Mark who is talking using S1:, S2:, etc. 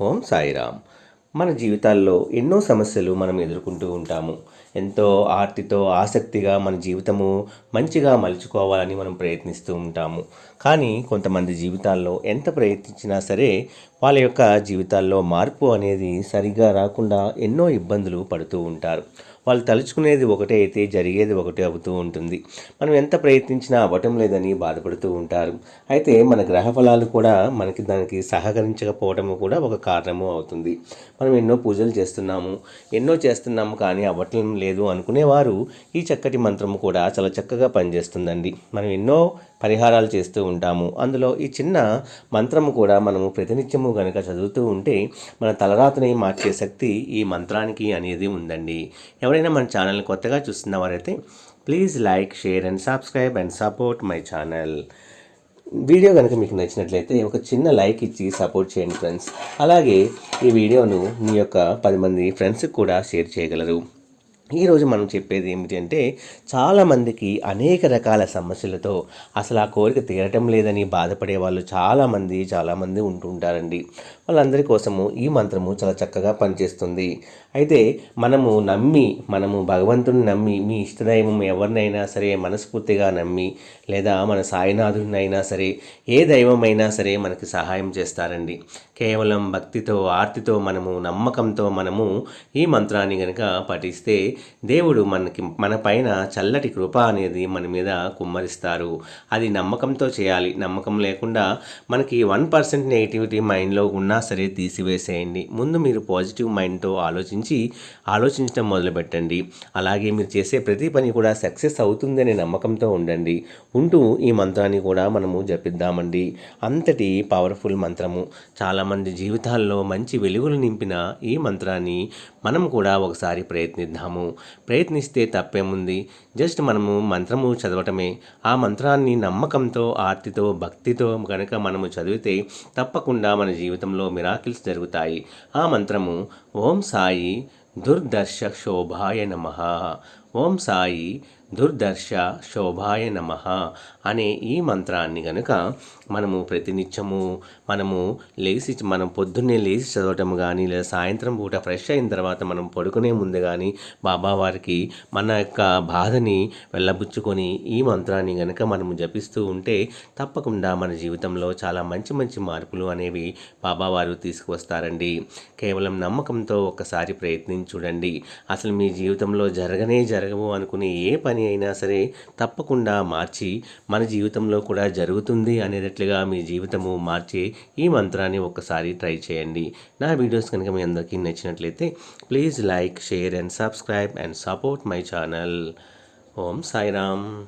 S1: ఓం సాయిరామ్. మన జీవితాల్లో ఎన్నో సమస్యలు మనం ఎదుర్కొంటూ ఉంటాము. ఎంతో ఆర్తితో ఆసక్తిగా మన జీవితము మంచిగా మలుచుకోవాలని మనం ప్రయత్నిస్తూ ఉంటాము. కానీ కొంతమంది జీవితాల్లో ఎంత ప్రయత్నించినా సరే వాళ్ళ యొక్క జీవితాల్లో మార్పు అనేది సరిగ్గా రాకుండా ఎన్నో ఇబ్బందులు పడుతూ ఉంటారు. వాళ్ళు తలుచుకునేది ఒకటే అయితే జరిగేది ఒకటే అవుతూ ఉంటుంది. మనం ఎంత ప్రయత్నించినా అవ్వటం లేదని బాధపడుతూ ఉంటారు. అయితే మన గ్రహ ఫలాలు కూడా మనకి దానికి సహకరించకపోవడం కూడా ఒక కారణము అవుతుంది. మనం ఎన్నో పూజలు చేస్తున్నాము ఎన్నో చేస్తున్నాము కానీ అవ్వటం లేదు అనుకునేవారు ఈ చక్కటి మంత్రము కూడా చాలా చక్కగా పనిచేస్తుందండి. మనం ఎన్నో పరిహారాలు చేస్తూ ఉంటాము. అందులో ఈ చిన్న మంత్రము కూడా మనము ప్రతినిత్యము కనుక చదువుతూ ఉంటే మన తలరాతని మార్చే శక్తి ఈ మంత్రానికి అనేది ఉందండి. ఎవరైనా మన ఛానల్ని కొత్తగా చూస్తున్న వారైతే please like share and subscribe and support my channel. Video కనుక మీకు నచ్చినట్లయితే ఒక చిన్న లైక్ ఇచ్చి సపోర్ట్ చేయండి ఫ్రెండ్స్. అలాగే ఈ వీడియోను మీ యొక్క పది మంది ఫ్రెండ్స్కి కూడా షేర్ చేయగలరు. ఈరోజు మనం చెప్పేది ఏమిటంటే చాలామందికి అనేక రకాల సమస్యలతో అసలు ఆ కోరిక తీరటం లేదని బాధపడే వాళ్ళు చాలామంది చాలామంది ఉంటుంటారండి వాళ్ళందరి కోసము ఈ మంత్రము చాలా చక్కగా పనిచేస్తుంది. అయితే మనము నమ్మి మనము భగవంతుని నమ్మి మీ ఇష్టదైవం ఎవరినైనా సరే మనస్ఫూర్తిగా నమ్మి లేదా మన సాయినాథుడిని అయినా సరే ఏ దైవమైనా సరే మనకి సహాయం చేస్తారండి. కేవలం భక్తితో ఆర్తితో మనము నమ్మకంతో మనము ఈ మంత్రాన్ని కనుక పఠిస్తే దేవుడు మనకి మన పైన చల్లటి కృప అనేది మన మీద కుమ్మరిస్తారు. అది నమ్మకంతో చేయాలి. నమ్మకం లేకుండా మనకి వన్ పర్సెంట్ నెగిటివిటీ మైండ్లో ఉన్నా సరే తీసివేసేయండి. ముందు మీరు పాజిటివ్ మైండ్తో ఆలోచించి ఆలోచించడం మొదలుపెట్టండి. అలాగే మీరు చేసే ప్రతి పని కూడా సక్సెస్ అవుతుందనే నమ్మకంతో ఉండండి. ఉంటూ ఈ మంత్రాన్ని కూడా మనము జపిద్దామండి. అంతటి పవర్ఫుల్ మంత్రము. చాలామంది జీవితాల్లో మంచి వెలుగులు నింపిన ఈ మంత్రాన్ని మనం కూడా ఒకసారి ప్రయత్నిద్దాము. ప్రయత్నిస్తే తప్పేముంది? జస్ట్ మనము మంత్రము చదవటమే. ఆ మంత్రాన్ని నమ్మకంతో ఆర్తితో భక్తితో కనుక మనము చదివితే తప్పకుండా మన జీవితంలో మిరాకిల్స్ జరుగుతాయి. ఆ మంత్రము ఓం సాయి దుర్దర్శ శోభాయ నమ ఓం సాయి దుర్దర్శ శోభాయ నమ అనే ఈ మంత్రాన్ని గనుక మనము ప్రతినిత్యము మనము లేచి మనం పొద్దున్నే లేచి చదవటం కానీ లేదా సాయంత్రం పూట ఫ్రెష్ అయిన తర్వాత మనం పడుకునే ముందు కానీ బాబావారికి మన యొక్క బాధని వెళ్ళబుచ్చుకొని ఈ మంత్రాన్ని గనుక మనము జపిస్తూ ఉంటే తప్పకుండా మన జీవితంలో చాలా మంచి మంచి మార్పులు అనేవి బాబావారు తీసుకువస్తారండి. కేవలం నమ్మకంతో ఒకసారి ప్రయత్నించి చూడండి. అసలు మీ జీవితంలో జరగనే జరగవు అనుకునే ఏ పని అయినా సరే తప్పకుండా మార్చి మన జీవితంలో కూడా జరుగుతుంది అనేటట్లుగా మీ జీవితము మార్చే ఈ మంత్రాన్ని ఒక్కసారి ట్రై చేయండి. నా వీడియోస్ కనుక మీ అందరికీ నచ్చినట్లయితే please like share and subscribe and support my channel. Om Sairam.